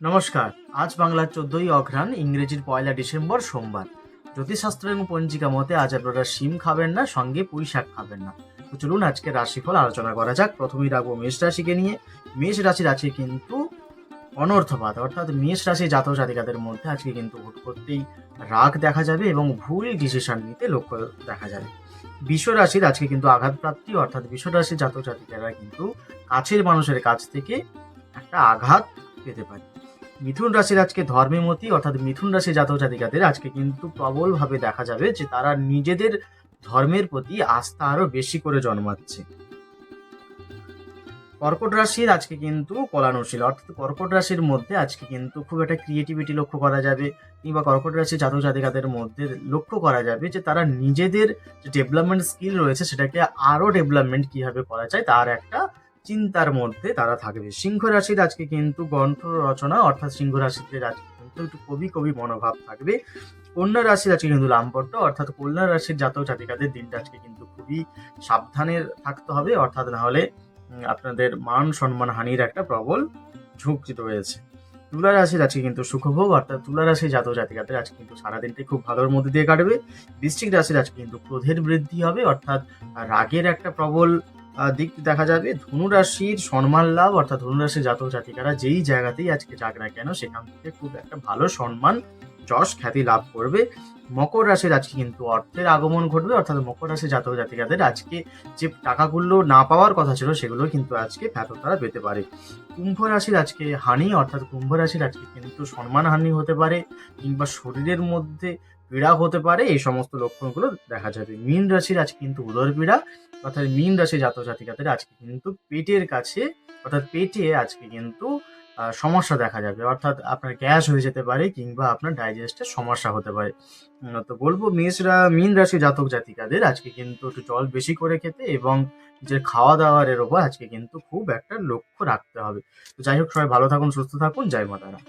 নমস্কার, আজ বাংলার চোদ্দই অঘ্রাণ, ইংরেজির পয়লা ডিসেম্বর সোমবার। জ্যোতিষশাস্ত্র এবং পঞ্জিকা মতে আজ আপনারা শিম খাবেন না, সঙ্গে পুঁই শাক খাবেন না। তো চলুন আজকে রাশিফল আলোচনা করা যাক। প্রথমেই রাখব মেষ রাশিকে নিয়ে। মেষ রাশির আছে কিন্তু অনর্থপাত অর্থাৎ মেষ রাশি জাতক জাতিকাদের মধ্যে আজকে কিন্তু হুট করতেই রাগ দেখা যাবে এবং ভুল ডিসিশন নিতে লক্ষ্য দেখা যাবে। বিশ্ব রাশির আজকে কিন্তু আঘাতপ্রাপ্তি অর্থাৎ বিশ্ব রাশির জাতক জাতিকারা কিন্তু কাছের মানুষের কাছ থেকে একটা আঘাত পেতে পারে। মিথুন রাশির আজকে ধর্মেমতি অর্থাৎ মিথুন রাশি জাতক জাতিকাদের আজকে কিন্তু প্রবলভাবে দেখা যাবে যে তারা নিজেদের ধর্মের প্রতি আস্থা আরও বেশি করে জন্মাচ্ছে। কর্কট রাশির আজকে কিন্তু কলানুশীল, অর্থাৎ কর্কট রাশির মধ্যে আজকে কিন্তু খুব একটা ক্রিয়েটিভিটি লক্ষ্য করা যাবে কিংবা কর্কট রাশির জাতক জাতিকাদের মধ্যে লক্ষ্য করা যাবে যে তারা নিজেদের যে ডেভেলপমেন্ট স্কিল রয়েছে সেটাকে আরও ডেভেলপমেন্ট কীভাবে করা যায় তার একটা চিন্তার মধ্যে তারা থাকবে। সিংহ রাশির আজকে কিন্তু গ্রন্থ রচনা অর্থাৎ সিংহ রাশিদের আজকে কিন্তু একটু কবি কবি মনোভাব থাকবে। কন্যা রাশির আজকে কিন্তু লাম্পট্য, অর্থাৎ কন্যা রাশির জাতক জাতিকাদের দিনটা আজকে কিন্তু খুবই সাবধানে থাকতে হবে, অর্থাৎ না হলে আপনাদের মান সম্মান হানির একটা প্রবল ঝুঁকি রয়েছে তুলা রাশির আজকে কিন্তু সুখভোগ, অর্থাৎ তুলা রাশির জাতক জাতিকাদের আজকে কিন্তু সারাদিনটাই খুব ভালোর মধ্যে দিয়ে কাটবে। বৃশ্চিক রাশির আজকে কিন্তু ক্রোধের বৃদ্ধি হবে, অর্থাৎ রাগের একটা প্রবল আহ, দিক দেখা যাবে। ধনুরাশির সম্মান লাভ অর্থাৎ ধনুরাশির জাতক জাতিকারা যেই জায়গাতেই আজকে যাক না কেন সেখান থেকে খুব একটা ভালো সম্মান যশ খ্যাতি লাভ করবে। মকর রাশির আজকে কিন্তু অর্থের আগমন ঘটবে, অর্থাৎ মকর রাশির জাতক জাতিকাদের আজকে যে টাকাগুলো না পাওয়ার কথা ছিল, সেগুলো কিন্তু আজকে ফেরত তারা পেতে পারে। কুম্ভ রাশির আজকে হানি, অর্থাৎ কুম্ভ রাশির আজকে কিন্তু সম্মান হানি হতে পারে, কিংবা শরীরের মধ্যে পীড়া হতে পারে, এই সমস্ত লক্ষণগুলো দেখা যাবে। মীন রাশির আজকে কিন্তু উদর পীড়া, অর্থাৎ মীন রাশি জাতক জাতিকাদের আজকে কিন্তু পেটের কাছে, অর্থাৎ পেটে আজকে কিন্তু সমস্যা দেখা যাবে। অর্থাৎ আপনার গ্যাস হয়ে যেতে পারে কিংবা আপনার ডাইজেস্টের সমস্যা হতে পারে। তো বলব মেষরা মীন রাশি জাতক জাতিকাদের আজকে কিন্তু একটু জল বেশি করে খেতে এবং যে খাওয়া দাওয়ার এর ওপর আজকে কিন্তু খুব একটা লক্ষ্য রাখতে হবে। তো যাই হোক, সবাই ভালো থাকুন, সুস্থ থাকুন। জয় মাতারা